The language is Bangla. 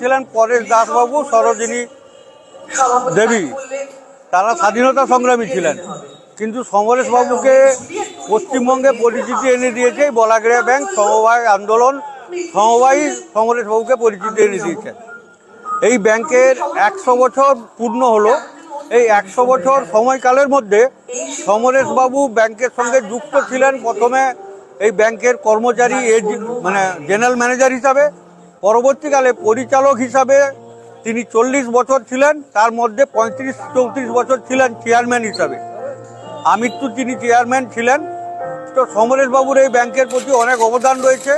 ছিলেন পরেশ দাসবাবু, সরোজিনী দেবী। তারা স্বাধীনতা সংগ্রামী ছিলেন। কিন্তু সমরেশ বাবুকে পশ্চিমবঙ্গে পরিচিতি এনে দিয়েছে বলাগড়িয়া ব্যাংক, সমবায় আন্দোলন, সমবায় সমরেশ বাবুকে পরিচিতি এনে দিয়েছে। এই ব্যাংকের একশো বছর পূর্ণ হলো। এই একশো বছর সময়কালের মধ্যে সমরেশ বাবু ব্যাংকের সঙ্গে যুক্ত ছিলেন প্রথমে এই ব্যাংকের কর্মচারী মানে জেনারেল ম্যানেজার হিসাবে, পরবর্তীকালে পরিচালক হিসাবে তিনি চল্লিশ বছর ছিলেন, তার মধ্যে পঁয়ত্রিশ, চৌত্রিশ বছর ছিলেন চেয়ারম্যান হিসাবে। আমৃত্যু তিনি চেয়ারম্যান ছিলেন। তো সমরেশবাবুর এই ব্যাংকের প্রতি অনেক অবদান রয়েছে।